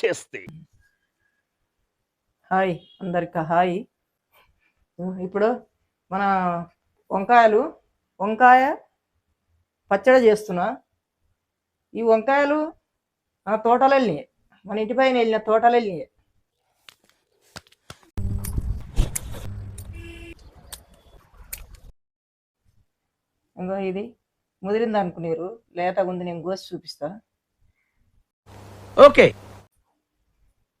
చేస్తే హాయ్ అందరికి హాయ్. ఇప్పుడు మన వంకాయలు వంకాయ పచ్చడి చేస్తున్నా. ఈ వంకాయలు మన తోటలు వెళ్ళినాయి. మన ఇంటి పైన వెళ్ళిన తోటలు వెళ్ళినాయి. ఇంకో ఇది ముదిరింది అనుకునేరు. లేతగా ఉంది నేను కోసి చూపిస్తా. ఓకే.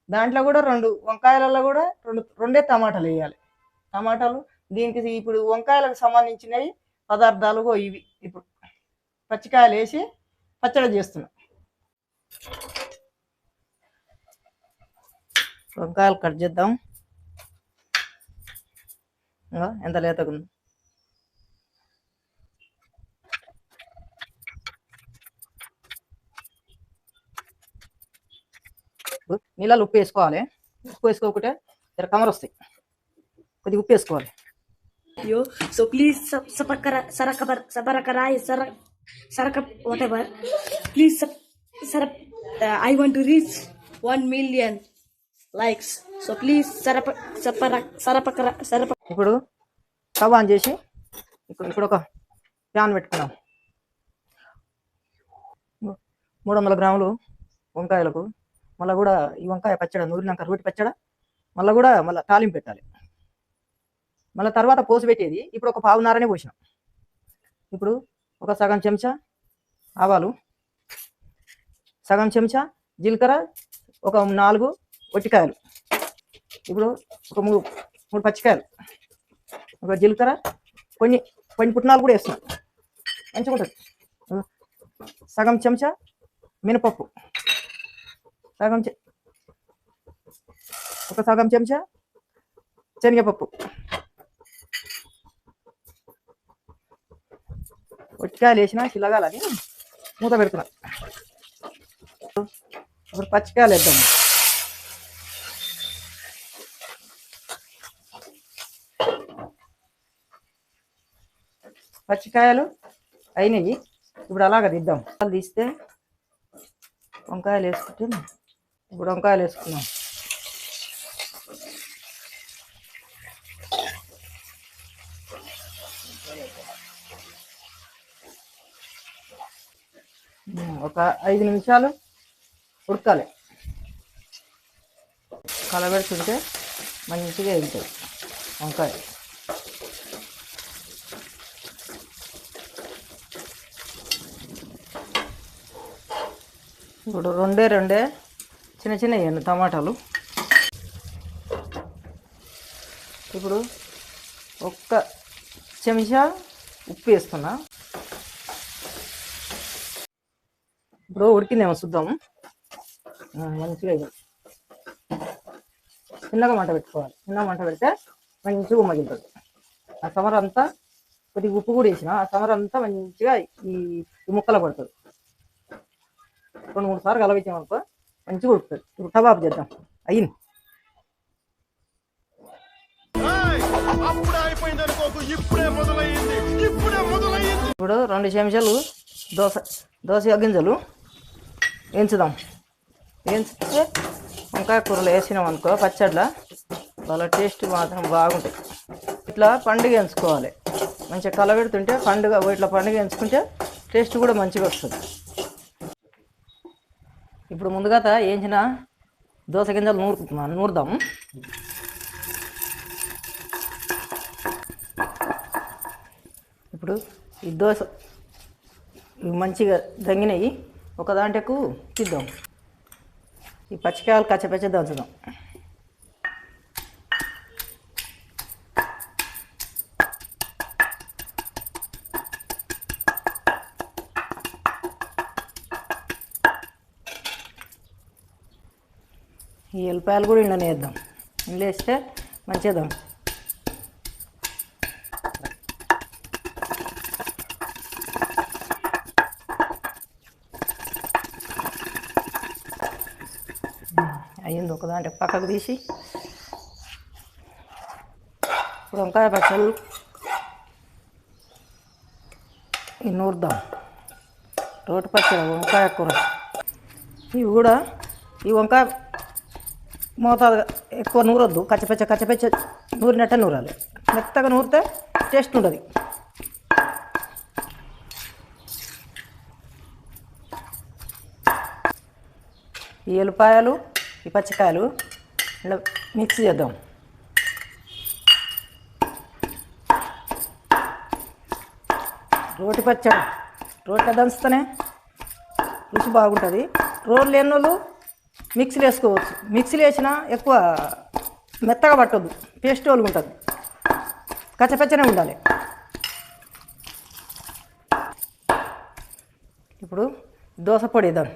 దాంట్లో కూడా రెండు వంకాయలలో కూడా రెండు రెండే టమాటాలు వేయాలి. టమాటాలు దీనికి ఇప్పుడు వంకాయలకు సంబంధించినవి పదార్థాలు ఇవి. ఇప్పుడు పచ్చికాయలు వేసి పచ్చడి చేస్తున్నా. వంకాయలు కట్ చేద్దాం. ఎంత లేతగా ఇప్పుడు నీళ్ళలో ఉప్పు వేసుకోవాలి. ఉప్పు వేసుకోకుంటే ఇక్కడ కమర్ వస్తాయి. కొద్ది ఉప్పు వేసుకోవాలి. అయ్యో సో ప్లీజ్ సరక సరకరాయ సర సరక వాటెవర్ ప్లీజ్ సర I want reach one million likes so please సరప సపర సరప ఇప్పుడు కవ్ ఆన్ చేసి ఇప్పుడు ఇక్కడ ఒక ప్యాన్ పెట్టుకున్నాం మూడు వందల గ్రాములు వంకాయలకు మళ్ళీ కూడా ఈ వంకాయ పచ్చడి నూరినాక రోటి పచ్చడి మళ్ళీ కూడా మళ్ళీ తాలింపు పెట్టాలి. మళ్ళీ తర్వాత పోసి పెట్టేది. ఇప్పుడు ఒక పావునారనే పోసినాం. ఇప్పుడు ఒక సగం చెంచా ఆవాలు సగం చెంచా జీలకర్ర ఒక నాలుగు ఒట్టికాయలు. ఇప్పుడు ఒక మూడు మూడు పచ్చికాయలు ఒక జీలకర్ర కొన్ని కొన్ని పుట్నాలు కూడా వేస్తున్నాం. మంచిగా ఉంటుంది సగం చెంచా మినపప్పు. సగం ఒక సగం చెంచా శనగపప్పు. ఒట్టికాయలు వేసిన చిల్లగాలని మూత పెడుతున్నా. ఇప్పుడు పచ్చికాయలు వేద్దాం. పచ్చికాయలు అయినాయి ఇప్పుడు అలాగ తీద్దాం తీస్తే వంకాయలు వేసుకుంటే ఇప్పుడు వంకాయలు వేసుకున్నాం ఒక ఐదు నిమిషాలు ఉడకాలి. కలబెడుతుంటే మంచిగా వెళ్తుంది వంకాయ. ఇప్పుడు రెండే రెండే చిన్న చిన్న వేయండి టమాటాలు? ఇప్పుడు ఒక్క చెంచా ఉప్పు వేస్తున్నా. ఇప్పుడు ఉడికిందేమో చూద్దాం. మంచిగా చిన్నగా మంట పెట్టుకోవాలి. చిన్న మంట పెడితే మంచిగా ఉమ్మగిలుతుంది ఆ సమర అంతా కొద్దిగా ఉప్పు కూడా వేసిన ఆ సమర అంతా మంచిగా ఈ ఈ ముక్కలు పడుతుంది రెండు మూడు సార్లు కలవించామనుకో మంచిగా ఉడుకుతుంది ఇప్పుడు కబాబ్ చేద్దాం. అయ్యింది ఇప్పుడే రెండు చెంచాలు దోస దోస గింజలు వేయించుదాం. వేయించితే వంకాయ కూరలు వేసినాం అనుకో పచ్చడిలో. వాళ్ళ టేస్ట్ మాత్రం బాగుంటాయి. ఇట్లా పండుగ ఎంచుకోవాలి. మంచిగా కలబెడుతుంటే పండుగ ఇట్లా పండుగ ఎంచుకుంటే టేస్ట్ కూడా మంచిగా వస్తుంది. ఇప్పుడు ముందుగా వేయించిన దోస గింజలు నూరు నూరుదాము ఇప్పుడు ఈ దోశ ఇవి మంచిగా దంగినవి ఒక దాంట్కు తీద్దాం. ఈ పచ్చికాయలు కచ్చపచ్చ దంచుదాం. ఈ ఉల్లిపాయలు కూడా ఇండనే వేద్దాం. ఇందులో వేస్తే మంచిగా అయ్యింది ఒక పక్కకు తీసి. ఇప్పుడు వంకాయ పచ్చళ్ళు ఈ నూరుదాం రోటి పచ్చడి వంకాయ కూర. ఇవి కూడా ఈ వంకాయ మోతాదుగా ఎక్కువ నూరొద్దు. కచ్చపచ్చ కచ్చపచ్చ నూరినట్టే నూరాలి. మెత్తగా నూరితే టేస్ట్ ఉంటుంది ఈ ఎల్లిపాయలు ఈ పచ్చికాయలు ఇలా మిక్స్ చేద్దాం. రోటి పచ్చడి. రోట్లో దంచుతూనే రుచి బాగుంటుంది. రోడ్లు ఎన్నోళ్ళు మిక్సీలు వేసుకోవచ్చు మిక్సీలు వేసినా ఎక్కువ మెత్తగా పట్టొద్దు పేస్ట్ వాళ్ళు ఉంటుంది. కచ్చపచ్చనే ఉండాలి. ఇప్పుడు దోశ పొడి వేద్దాం.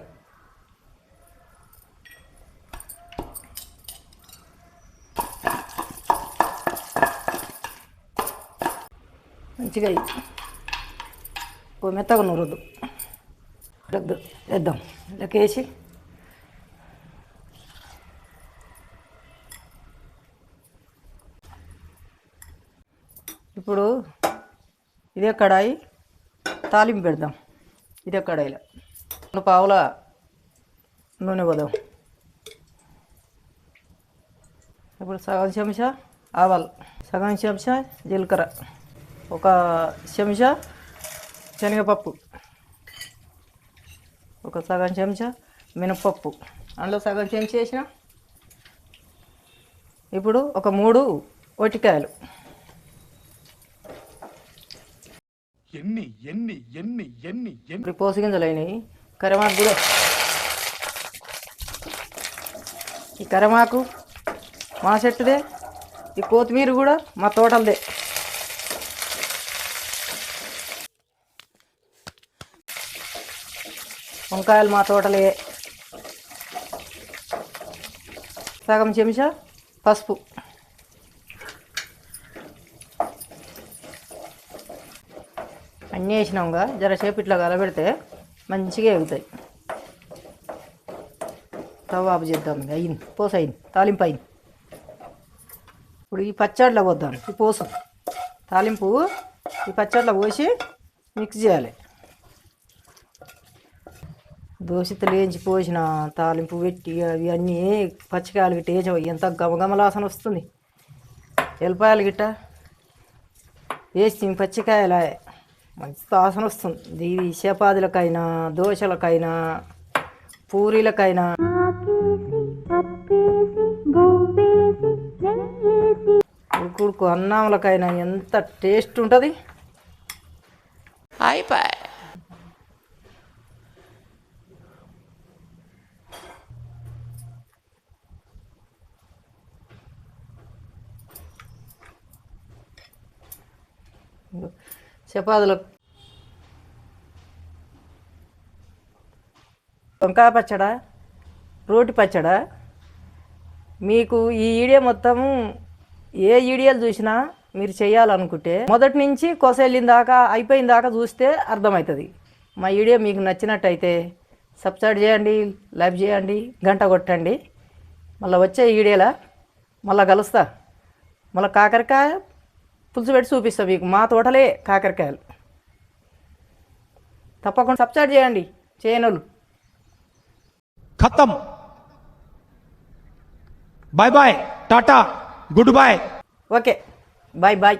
మంచిగా మెత్తగా నూరొద్దు. వేద్దాం వేద్దాం. లెక్కేసి ఇప్పుడు ఇదే కడాయి తాలింపు పెడదాం. ఇదే కడాయిలో. రెండు పావుల నూనె పోదాం. ఇప్పుడు సగం చెంచా ఆవాలు సగం చెంచా జీలకర్ర ఒక చెంచా శనగపప్పు ఒక సగం చెంచా మినపప్పు అందులో సగం చెంచా వేసిన? ఇప్పుడు ఒక మూడు ఒటికాయలు ఎన్ని ఎన్ని ఎన్ని ఎన్ని ఎన్ని. ఇప్పుడు పోసి గింజలు అయినాయి. కరిమాకు కూడా. ఈ కరిమాకు మా చెట్టుదే. ఈ కొత్తిమీర కూడా మా తోటలదే. వంకాయలు మా తోటలే సగం చెంచా పసుపు. అన్నీ వేసినాంగా జరసేపు ఇట్లా కలబెడితే మంచిగా ఎగుతాయి. కబాబు చేద్దాం అయింది పోసు అయింది తాలింపు అయింది ఇప్పుడు ఈ పచ్చడిలో పోద్దాం ఈ పోసు. తాలింపు ఈ పచ్చడిలో పోసి మిక్స్ చేయాలి. దోశతలు వేయించి పోసిన తాలింపు పెట్టి అవి అన్నీ పచ్చికాయలు గిట్ట వేసావు ఎంత గమగమలాసన వస్తుంది. ఎల్లిపాయలు గిట్ట వేసి పచ్చికాయలు మంచి వాసన వస్తుంది ఇది చపాతీలకైనా దోశలకైనా పూరీలకైనా. ఉడుకుడుకు అన్నంలకైనా ఎంత టేస్ట్ ఉంటుంది. చపాతీలు. వంకాయ పచ్చడా రోటి పచ్చడా. మీకు ఈ వీడియో మొత్తము ఏ వీడియోలు చూసినా మీరు చేయాలనుకుంటే మొదటి నుంచి కొసెళ్ళిన దాకా అయిపోయిన దాకా చూస్తే అర్థమవుతుంది. మా వీడియో మీకు నచ్చినట్టయితే సబ్స్క్రైబ్ చేయండి లైక్ చేయండి గంట కొట్టండి. మళ్ళీ వచ్చే వీడియోలా మళ్ళీ కలుస్తా. మళ్ళీ కాకరకాయ పులుసు పెట్టి చూపిస్తాం మీకు. మా తోటలే కాకరకాయలు. తప్పకుండా సబ్స్క్రైబ్ చేయండి. చేయనోళ్ళు ఖతం. Bye bye tata good boy okay. Bye bye